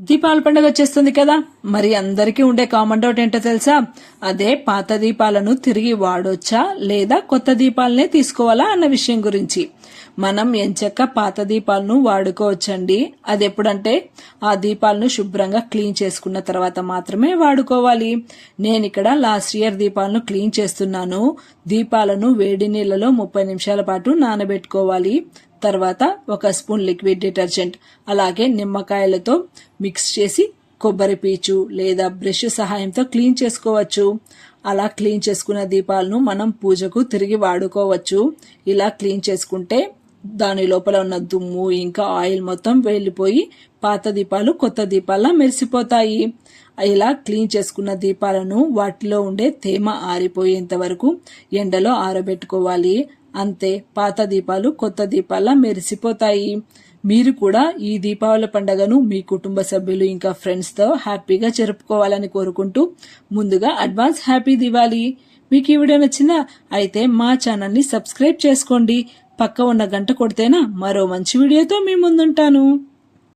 దీపావళి పండుగ వచ్చేస్తుంది కదా. మరి అందరికీ ఉండే కామన్ డౌట్ ఏంటో తెలుసా? అదే పాత దీపాలను తిరిగి వాడొచ్చా? లేదా కొత్త దీపాలనే తీసుకోవాలా అన్న విషయం గురించి. మనం ఎంచక్క పాత దీపాలను వాడుకోవచ్చండి? అది ఎప్పుడంటే ఆ దీపాలను శుభ్రంగా క్లీన్ చేసుకున్న తర్వాత మాత్రమే వాడుకోవాలి. నేను ఇక్కడ లాస్ట్ ఇయర్ దీపాలను క్లీన్ చేస్తున్నాను. దీపాలను వేడి నీళ్ళలో ముప్పై నిమిషాల పాటు నానబెట్టుకోవాలి. తర్వాత ఒక స్పూన్ లిక్విడ్ డిటర్జెంట్ అలాగే నిమ్మకాయలతో మిక్స్ చేసి కొబ్బరి పీచు లేదా బ్రష్ సహాయంతో క్లీన్ చేసుకోవచ్చు. అలా క్లీన్ చేసుకున్న దీపాలను మనం పూజకు తిరిగి వాడుకోవచ్చు. ఇలా క్లీన్ చేసుకుంటే దాని లోపల ఉన్న దుమ్ము ఇంకా ఆయిల్ మొత్తం వెళ్ళిపోయి పాత దీపాలు కొత్త దీపాల్లా మెరిసిపోతాయి. ఇలా క్లీన్ చేసుకున్న దీపాలను వాటిలో ఉండే తేమ ఆరిపోయేంత వరకు ఎండలో ఆరబెట్టుకోవాలి. అంతే పాత దీపాలు కొత్త దీపాల్లా మెరిసిపోతాయి. మీరు కూడా ఈ దీపావళి పండుగను మీ కుటుంబ సభ్యులు ఇంకా ఫ్రెండ్స్తో హ్యాపీగా జరుపుకోవాలని కోరుకుంటూ ముందుగా అడ్వాన్స్ హ్యాపీ దివాలి మీకు ఈ వీడియో నచ్చిందా అయితే మా ఛానల్ని సబ్స్క్రైబ్ చేసుకోండి. పక్క ఉన్న గంట కొడితేనా మరో మంచి వీడియోతో మీ ముందుంటాను.